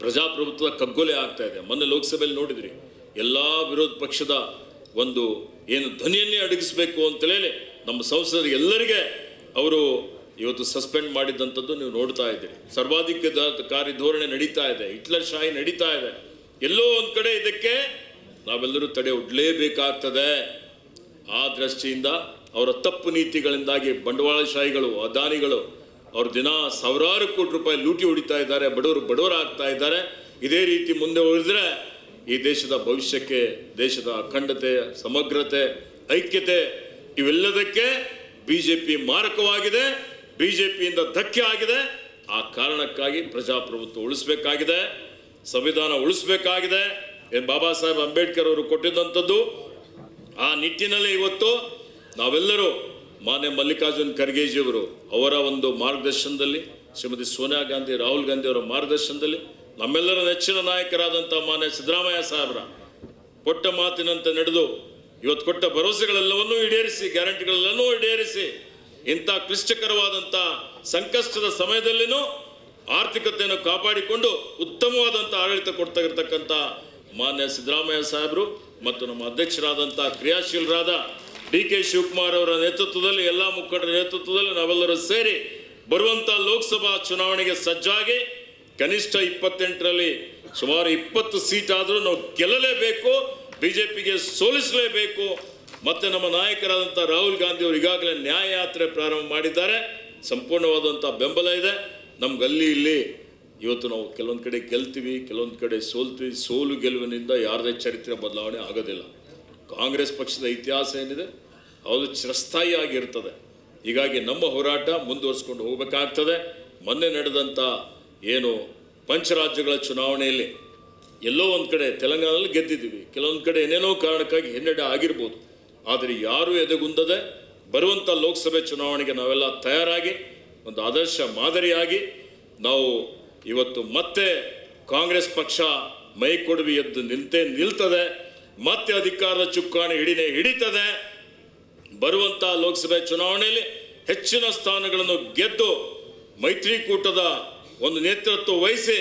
ಪ್ರಜಾಪ್ರಭುತ್ವ ಕಗ್ಗೊಲೆ ಆಗ್ತಾ ಇದೆ. ಮೊನ್ನೆ ಲೋಕಸಭೆಯಲ್ಲಿ ನೋಡಿದ್ರಿ, ಎಲ್ಲ ವಿರೋಧ ಪಕ್ಷದ ಒಂದು ಏನು ಧ್ವನಿಯನ್ನೇ ಅಡಗಿಸಬೇಕು ಅಂತೇಳಿ ನಮ್ಮ ಸಂಸದರು ಎಲ್ಲರಿಗೆ ಅವರು ಇವತ್ತು ಸಸ್ಪೆಂಡ್ ಮಾಡಿದ್ದಂಥದ್ದು ನೀವು ನೋಡ್ತಾ ಇದ್ದೀರಿ. ಸರ್ವಾಧಿಕಾರಿ ಧೋರಣೆ ನಡೀತಾ ಇದೆ, ಹಿಟ್ಲರ್ ಶಾಹಿ ನಡೀತಾ ಇದೆ. ಎಲ್ಲೋ ಒಂದು ಕಡೆ ಇದಕ್ಕೆ ನಾವೆಲ್ಲರೂ ತಡೆ ಒಡ್ಲೇಬೇಕಾಗ್ತದೆ. ಆ ದೃಷ್ಟಿಯಿಂದ ಅವರ ತಪ್ಪು ನೀತಿಗಳಿಂದಾಗಿ ಬಂಡವಾಳಶಾಹಿಗಳು, ಅದಾನಿಗಳು ಅವ್ರ ದಿನ ಸಾವಿರಾರು ಕೋಟಿ ರೂಪಾಯಿ ಲೂಟಿ ಹೊಡಿತಾ ಇದ್ದಾರೆ, ಬಡವರು ಬಡವರಾಗ್ತಾ ಇದ್ದಾರೆ. ಇದೇ ರೀತಿ ಮುಂದೆ ಹೋಗಿದ್ರೆ ಈ ದೇಶದ ಭವಿಷ್ಯಕ್ಕೆ, ದೇಶದ ಅಖಂಡತೆ, ಸಮಗ್ರತೆ, ಐಕ್ಯತೆ ಇವೆಲ್ಲದಕ್ಕೆ ಬಿ ಜೆ ಪಿ ಮಾರಕವಾಗಿದೆ ಬಿ ಜೆ ಪಿಯಿಂದ ಧಕ್ಕೆ ಆಗಿದೆ. ಆ ಕಾರಣಕ್ಕಾಗಿ ಪ್ರಜಾಪ್ರಭುತ್ವ ಉಳಿಸ್ಬೇಕಾಗಿದೆ, ಸಂವಿಧಾನ ಉಳಿಸ್ಬೇಕಾಗಿದೆ ಬಾಬಾ ಸಾಹೇಬ್ ಅಂಬೇಡ್ಕರ್ ಅವರು ಕೊಟ್ಟಿದ್ದಂಥದ್ದು. ಆ ನಿಟ್ಟಿನಲ್ಲಿ ಇವತ್ತು ನಾವೆಲ್ಲರೂ ಮಾನ್ಯ ಮಲ್ಲಿಕಾರ್ಜುನ್ ಖರ್ಗೆಜಿಯವರು ಅವರ ಒಂದು ಮಾರ್ಗದರ್ಶನದಲ್ಲಿ, ಶ್ರೀಮತಿ ಸೋನಿಯಾ ಗಾಂಧಿ, ರಾಹುಲ್ ಗಾಂಧಿ ಅವರ ಮಾರ್ಗದರ್ಶನದಲ್ಲಿ ನಮ್ಮೆಲ್ಲರ ನೆಚ್ಚಿನ ನಾಯಕರಾದಂಥ ಮಾನ್ಯ ಸಿದ್ದರಾಮಯ್ಯ ಸಾಹೇಬ್ರ ಕೊಟ್ಟ ಮಾತಿನಂತೆ ನಡೆದು, ಇವತ್ತು ಕೊಟ್ಟ ಭರವಸೆಗಳೆಲ್ಲವನ್ನೂ ಈಡೇರಿಸಿ, ಗ್ಯಾರಂಟಿಗಳೆಲ್ಲವನ್ನೂ ಈಡೇರಿಸಿ, ಇಂಥ ಕ್ಲಿಷ್ಟಕರವಾದಂಥ ಸಂಕಷ್ಟದ ಸಮಯದಲ್ಲಿನೂ ಆರ್ಥಿಕತೆಯನ್ನು ಕಾಪಾಡಿಕೊಂಡು ಉತ್ತಮವಾದಂಥ ಆಡಳಿತ ಕೊಡ್ತಾ ಇರತಕ್ಕಂಥ ಮಾನ್ಯ ಸಿದ್ದರಾಮಯ್ಯ ಸಾಹೇಬರು ಮತ್ತು ನಮ್ಮ ಅಧ್ಯಕ್ಷರಾದಂಥ ಕ್ರಿಯಾಶೀಲರಾದ ಡಿ ಕೆ ಶಿವಕುಮಾರ್ ಅವರ ನೇತೃತ್ವದಲ್ಲಿ ಎಲ್ಲ ಮುಖಂಡರ ನೇತೃತ್ವದಲ್ಲಿ ನಾವೆಲ್ಲರೂ ಸೇರಿ ಬರುವಂಥ ಲೋಕಸಭಾ ಚುನಾವಣೆಗೆ ಸಜ್ಜಾಗಿ ಕನಿಷ್ಠ ಇಪ್ಪತ್ತೆಂಟರಲ್ಲಿ ಸುಮಾರು ಇಪ್ಪತ್ತು ಸೀಟ್ ಆದರೂ ನಾವು ಗೆಲ್ಲಲೇಬೇಕು, ಬಿಜೆಪಿಗೆ ಸೋಲಿಸಲೇಬೇಕು. ಮತ್ತೆ ನಮ್ಮ ನಾಯಕರಾದಂಥ ರಾಹುಲ್ ಗಾಂಧಿ ಅವರು ಈಗಾಗಲೇ ನ್ಯಾಯಯಾತ್ರೆ ಪ್ರಾರಂಭ ಮಾಡಿದ್ದಾರೆ. ಸಂಪೂರ್ಣವಾದಂಥ ಬೆಂಬಲ ಇದೆ. ನಮ್ಗೆ ಅಲ್ಲಿ ಇಲ್ಲಿ ಇವತ್ತು ನಾವು ಕೆಲವೊಂದು ಕಡೆ ಗೆಲ್ತೀವಿ, ಕೆಲವೊಂದು ಕಡೆ ಸೋಲ್ತೀವಿ. ಸೋಲು ಗೆಲುವಿನಿಂದ ಯಾರದೇ ಚರಿತ್ರೆ ಬದಲಾವಣೆ ಆಗೋದಿಲ್ಲ. ಕಾಂಗ್ರೆಸ್ ಪಕ್ಷದ ಇತಿಹಾಸ ಏನಿದೆ? ಅದು ಚಿರಸ್ಥಾಯಿ ಆಗಿರ್ತದೆ. ಹೀಗಾಗಿ ನಮ್ಮ ಹೋರಾಟ ಮುಂದುವರಿಸ್ಕೊಂಡು ಹೋಗಬೇಕಾಗ್ತದೆ. ಮೊನ್ನೆ ನಡೆದಂಥ ಏನು ಪಂಚರಾಜ್ಯಗಳ ಚುನಾವಣೆಯಲ್ಲಿ ಎಲ್ಲೋ ಒಂದು ಕಡೆ ತೆಲಂಗಾಣದಲ್ಲಿ ಗೆದ್ದಿದ್ದೀವಿ. ಕೆಲವೊಂದು ಕಡೆ ಏನೇನೋ ಕಾರಣಕ್ಕಾಗಿ ಹಿನ್ನಡೆ ಆಗಿರ್ಬೋದು. ಆದರೆ ಯಾರೂ ಎದೆಗುಂದದೆ ಬರುವಂಥ ಲೋಕಸಭೆ ಚುನಾವಣೆಗೆ ನಾವೆಲ್ಲ ತಯಾರಾಗಿ, ಒಂದು ಆದರ್ಶ ಮಾದರಿಯಾಗಿ ನಾವು ಇವತ್ತು ಮತ್ತೆ ಕಾಂಗ್ರೆಸ್ ಪಕ್ಷ ಮೈ ಕೊಡುವಿ ಎದ್ದು ನಿಲ್ತೇ ನಿಲ್ತದೆ. ಮತ್ತೆ ಅಧಿಕಾರದ ಚುಕ್ಕಾಣಿ ಹಿಡಿನೇ ಹಿಡಿತದೆ. ಬರುವಂಥ ಲೋಕಸಭೆ ಚುನಾವಣೆಯಲ್ಲಿ ಹೆಚ್ಚಿನ ಸ್ಥಾನಗಳನ್ನು ಗೆದ್ದು ಮೈತ್ರಿಕೂಟದ ಒಂದು ನೇತೃತ್ವ ವಹಿಸಿ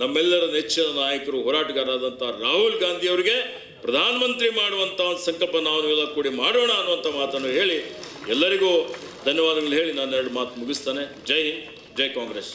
ನಮ್ಮೆಲ್ಲರ ನೆಚ್ಚಿನ ನಾಯಕರು ಹೋರಾಟಗಾರರಾದಂಥ ರಾಹುಲ್ ಗಾಂಧಿ ಅವರಿಗೆ ಪ್ರಧಾನಮಂತ್ರಿ ಮಾಡುವಂಥ ಒಂದು ಸಂಕಲ್ಪ ನಾವು ಎಲ್ಲ ಕೂಡಿ ಮಾಡೋಣ ಅನ್ನುವಂಥ ಮಾತನ್ನು ಹೇಳಿ ಎಲ್ಲರಿಗೂ ಧನ್ಯವಾದಗಳು ಹೇಳಿ ನಾನು ಎರಡು ಮಾತು ಮುಗಿಸ್ತಾನೆ. ಜೈ ಹಿಂದ್, ಜೈ ಕಾಂಗ್ರೆಸ್.